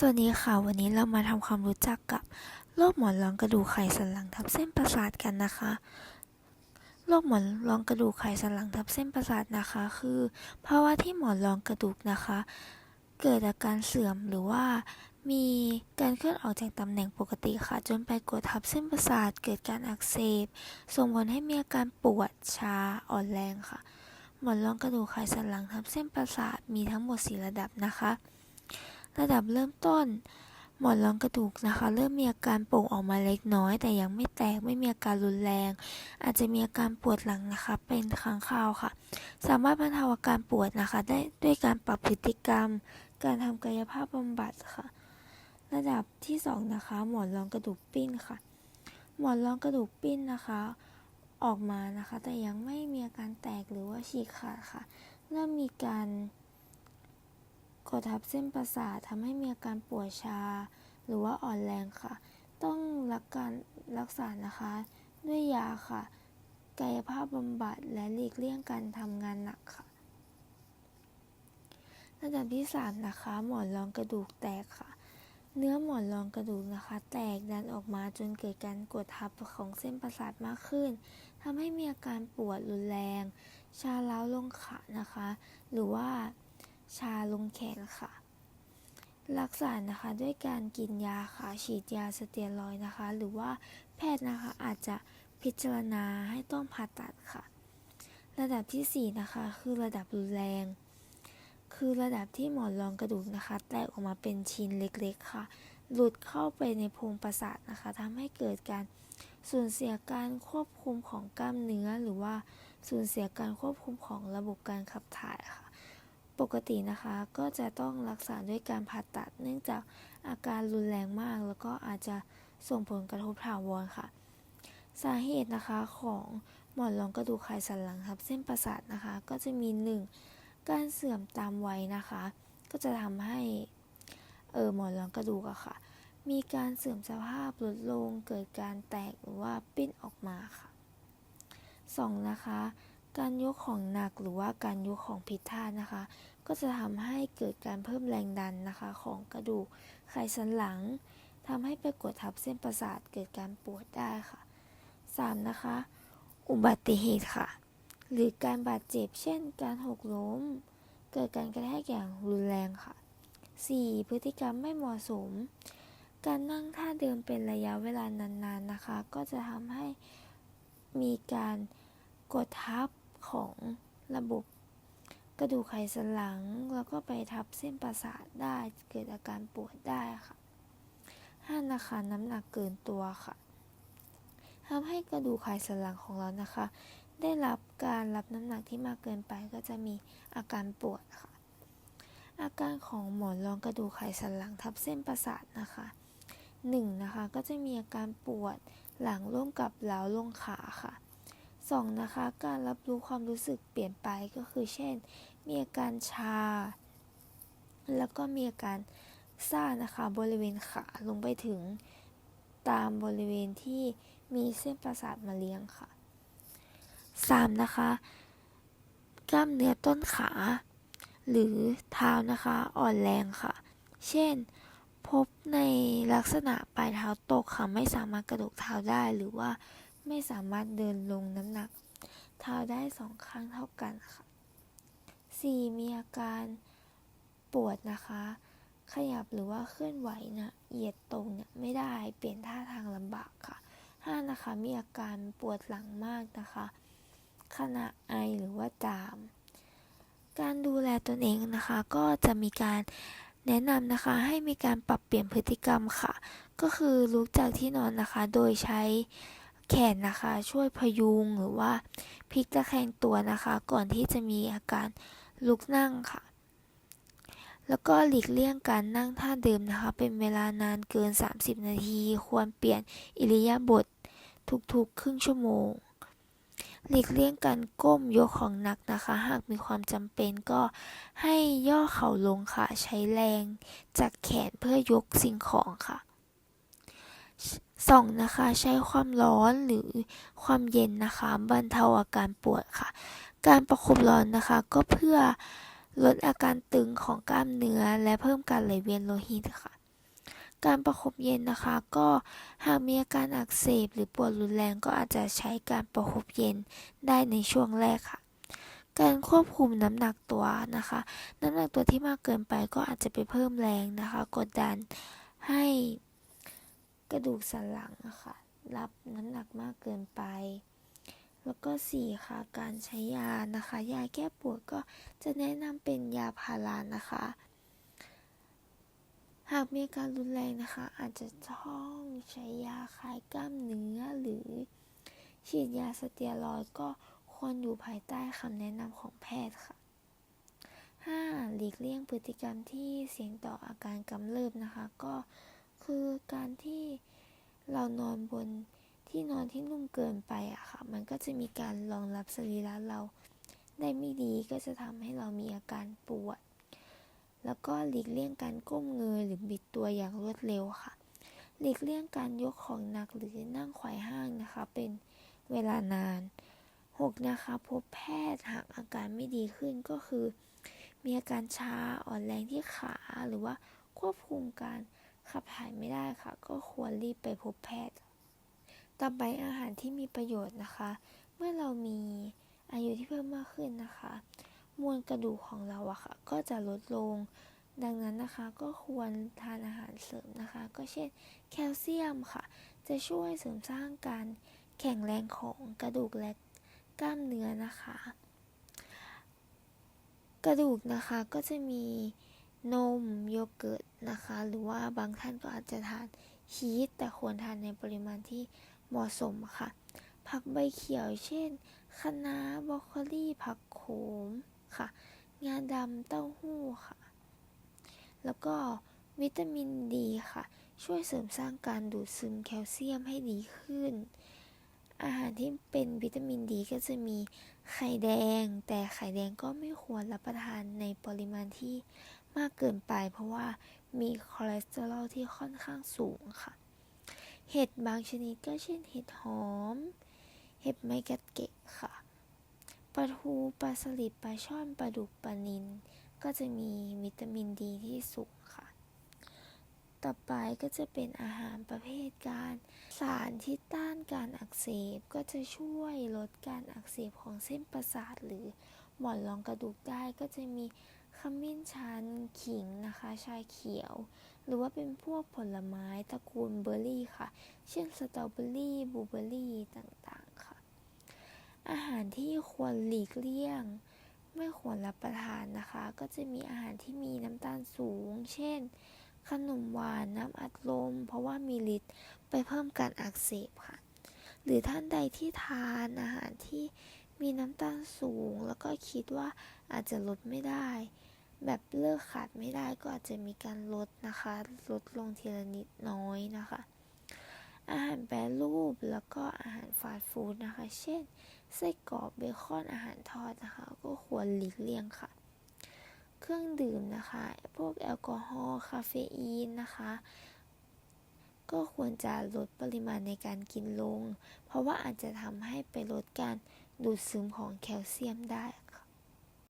สวัสดีค่ะ วันนี้เรามาทำความรู้จักกับโรคหมอนรองกระดูกไขสันหลังทับเส้นประสาทกันนะคะโรคหมอนรองกระดูกไขสันหลังทับเส้นประสาทนะคะ คือภาวะที่หมอนรองกระดูกนะคะ เกิดอาการเสื่อมหรือว่ามีการเคลื่อนออกจากตำแหน่งปกติค่ะ จนไปกดทับเส้นประสาทเกิดการอักเสบส่งผลให้มีอาการปวดชาอ่อนแรงค่ะ หมอนรองกระดูกไขสันหลังทับเส้นประสาทมีทั้งหมด 4 ระดับนะคะ ระดับเริ่มต้น หมอนรองกระดูกนะคะ เริ่มมีอาการโป่งออกมาเล็กน้อย แต่ยังไม่แตกไม่มีอาการรุนแรง อาจจะมีอาการปวดหลังนะคะ เป็นครั้งคราวค่ะ สามารถบรรเทาอาการปวดนะคะ ได้ด้วยการปรับพฤติกรรม การทำกายภาพบำบัดค่ะ ระดับที่สองนะคะหมอนรองกระดูกปิ้นค่ะ หมอนรองกระดูกปิ้นนะคะออกมานะคะ แต่ยังไม่มีอาการแตกหรือว่าฉีกขาดค่ะ เริ่มมีการ กดทับเส้นประสาททำให้มีอาการปวดชา หรือว่าอ่อนแรงค่ะ ต้องรักการรักษานะคะ ด้วยยาค่ะ กายภาพบำบัดและหลีกเลี่ยงการทำงานหนักค่ะระดับที่ 3 นะคะ หมอนรองกระดูกแตกค่ะ เนื้อหมอนรองกระดูกนะคะ แตกดันออกมาจนเกิดการกดทับของเส้นประสาทมากขึ้นทำให้มีอาการปวดรุนแรง ชาเล้าลงขานะคะ หรือว่า ชาลงแขนค่ะ รักษานะคะด้วยการกินยาค่ะฉีดยาสเตียรอยนะคะ หรือว่าแพทย์นะคะอาจจะพิจารณาให้ต้องผ่าตัดค่ะ ระดับที่ 4 นะคะ คือระดับรุนแรง คือระดับที่หมอนรองกระดูกนะคะ แตกออกมาเป็นชิ้นเล็กๆค่ะ หลุดเข้าไปในโพรงประสาทนะคะทำให้เกิดการสูญเสียการควบคุมของกล้ามเนื้อ หรือว่าสูญเสียการควบคุมของระบบการขับถ่ายค่ะ ปกตินะคะก็จะต้องรักษาด้วยการผ่าตัด เนื่องจากอาการรุนแรงมาก แล้วก็อาจจะส่งผลกระทบถาวรค่ะ สาเหตุนะคะของหมอนรองกระดูกไขสันหลังทับเส้นประสาทนะคะ ก็จะมี 1. การเสื่อมตามวัยนะคะ ก็จะทำให้เออหมอนรองกระดูกอะค่ะ มีการเสื่อมสภาพลดลงเกิดการแตกหรือว่าปิ้นออกมาค่ะ 2. นะคะการยกของหนักหรือว่าการยกของผิดท่านะคะ ก็จะทำให้เกิดการเพิ่มแรงดันนะคะของกระดูกไขสันหลังทำให้ไปกดทับเส้นประสาทเกิดการปวดได้ค่ะ 3. นะคะ อุบัติเหตุค่ะ หรือการบาดเจ็บเช่น การหกล้ม เกิดการกระแทกอย่างรุนแรงค่ะ 4. พฤติกรรมไม่เหมาะสม การนั่งท่าเดิมเป็นระยะเวลานานๆนะคะ ก็จะทำให้มีการกดทับของระบบ กระดูกไขสันหลังแล้วก็ไปทับเส้นประสาทได้เกิดอาการปวดได้ค่ะ 5. นะคะน้ำหนักเกินตัวค่ะทำให้กระดูกไขสันหลังของเรานะคะ ได้รับการรับน้ำหนักที่มากเกินไปก็จะมีอาการปวดค่ะ อาการของหมอนรองกระดูกไขสันหลังทับเส้นประสาทนะคะ1นะคะก็จะมีอาการปวดหลังร่วมกับเหลาลงขาค่ะ 2. นะคะ การรับรู้ความรู้สึกเปลี่ยนไปก็คือ เช่น มีอาการชา แล้วก็มีอาการซ่านะคะบริเวณขาลงไปถึงตามบริเวณที่มีเส้นประสาทมาเลี้ยงค่ะ 3. นะคะ กล้ามเนื้อต้นขา หรือเท้านะคะอ่อนแรงค่ะ เช่น พบในลักษณะปลายเท้าตกค่ะไม่สามารถกระดกเท้าได้หรือว่า ไม่สามารถเดินลงน้ำหนัก เท้าได้สองข้างเท่ากันค่ะ 4. มีอาการปวดนะคะ ขยับหรือว่าเคลื่อนไหวนะเหยียดตรงเนี่ยไม่ได้เปลี่ยนท่าทางลำบากค่ะ 5. นะคะมีอาการปวดหลังมากนะคะ ขณะไอหรือว่าจาม การดูแลตนเองนะคะก็จะมีการแนะนำนะคะให้มีการปรับเปลี่ยนพฤติกรรมค่ะ ก็คือลุกจากที่นอนนะคะ โดยใช้ แขนนะคะ ช่วยพยุงหรือว่าพลิกตะแคงตัวนะคะ ก่อนที่จะมีอาการลุกนั่งค่ะ แล้วก็หลีกเลี่ยงการนั่งท่าเดิมนะคะ เป็นเวลานานเกิน 30 นาที ควรเปลี่ยนอิริยาบถทุกๆ ครึ่งชั่วโมง หลีกเลี่ยงการก้มยกของหนักนะคะ หากมีความจำเป็นก็ให้ย่อเข่าลงค่ะ ใช้แรงจากแขนเพื่อยกสิ่งของค่ะ สองนะคะใช้ความร้อนหรือความเย็นนะคะบรรเทาอาการปวดค่ะ การประคบร้อนนะคะก็เพื่อลดอาการตึงของกล้ามเนื้อและเพิ่มการไหลเวียนโลหิตค่ะ การประคบเย็นนะคะก็หากมีอาการอักเสบหรือปวดรุนแรงก็อาจจะใช้การประคบเย็นได้ในช่วงแรกค่ะ การควบคุมน้ำหนักตัวนะคะ น้ำหนักตัวที่มากเกินไปก็อาจจะไปเพิ่มแรงนะคะ กดดันให้ กระดูกสันหลังนะคะรับน้ำหนักมากเกินไป แล้วก็สี่ค่ะ การใช้ยานะคะ ยาแก้ปวดก็จะแนะนำเป็นยาพารานะคะ หากมีอาการรุนแรงนะคะ อาจจะต้องใช้ยาคลายกล้ามเนื้อหรือฉีดยาสเตียรอยก็ควรอยู่ภายใต้คำแนะนำของแพทย์ค่ะ 5. หลีกเลี่ยงพฤติกรรมที่เสี่ยงต่ออาการกำเริบนะคะ ก็ คือการที่เรานอนบนที่นอนที่นุ่มเกินไปอะค่ะ มันก็จะมีการรองรับสรีระเราได้ไม่ดีก็จะทำให้เรามีอาการปวด แล้วก็หลีกเลี่ยงการก้มเงยหรือบิดตัวอย่างรวดเร็วค่ะ หลีกเลี่ยงการยกของหนักหรือนั่งไขว่ห้างนะคะ เป็นเวลานาน 6. นะคะ พบแพทย์หากอาการไม่ดีขึ้นก็คือ มีอาการชาอ่อนแรงที่ขาหรือว่าควบคุมการ ขับถ่ายไม่ได้ค่ะ ก็ควรรีบไปพบแพทย์ ต่อไปอาหารที่มีประโยชน์นะคะ เมื่อเรามีอายุที่เพิ่มมากขึ้นนะคะ มวลกระดูกของเราอะค่ะ ก็จะลดลง ดังนั้นนะคะก็ควรทานอาหารเสริมนะคะ ก็เช่นแคลเซียมค่ะ จะช่วยเสริมสร้างการแข็งแรงของกระดูกและกล้ามเนื้อนะคะ กระดูกนะคะก็จะมี นมโยเกิร์ตนะคะ หรือว่าบางท่านก็อาจจะทานชีสแต่ควรทานในปริมาณที่เหมาะสมค่ะ ผักใบเขียวเช่นคะน้าบรอกโคลีผักโขมค่ะ งาดำเต้าหู้ค่ะ แล้วก็วิตามินดีค่ะ ช่วยเสริมสร้างการดูดซึมแคลเซียมให้ดีขึ้น อาหารที่เป็นวิตามินดีก็จะมีไข่แดง แต่ไข่แดงก็ไม่ควรรับประทานในปริมาณที่ มากเกินไป เพราะว่ามีคอเลสเตอรอลที่ค่อนข้างสูงค่ะ เห็ดบางชนิดก็เช่นเห็ดหอม เห็ดไมกัดเกะค่ะปลาทูปลาสลิดปลาช่อนปลาดุกปลานิลก็จะมีวิตามินดีที่สูงค่ะ ต่อไปก็จะเป็นอาหารประเภทการสารที่ต้านการอักเสบก็จะช่วยลดการอักเสบของเส้นประสาทหรือหมอนรองกระดูกได้ก็จะมี ขมิ้นชัน ขิงนะคะ ชาเขียว หรือว่าเป็นพวกผลไม้ตระกูลเบอร์รี่ค่ะ เช่นสตรอเบอร์รี่บลูเบอร์รี่ต่างๆค่ะ อาหารที่ควรหลีกเลี่ยง ไม่ควรรับประทานนะคะ ก็จะมีอาหารที่มีน้ำตาลสูง เช่น ขนมหวานน้ำอัดลม เพราะว่ามีฤทธิ์ไปเพิ่มการอักเสบค่ะ หรือท่านใดที่ทานอาหารที่มีน้ำตาลสูงแล้วก็คิดว่าอาจจะลดไม่ได้ แบบเลิกขาดไม่ได้ก็อาจจะมีการลดนะคะ ลดลงทีละนิดน้อยนะคะ อาหารแปรรูปแล้วก็อาหารฟาสต์ฟู้ดนะคะ เช่นไส้กรอกเบคอนอาหารทอดนะคะ ก็ควรหลีกเลี่ยงค่ะ เครื่องดื่มนะคะ พวกแอลกอฮอล์คาเฟอีนนะคะ ก็ควรจะลดปริมาณในการกินลง เพราะว่าอาจจะทำให้ไปลดการดูดซึมของแคลเซียมได้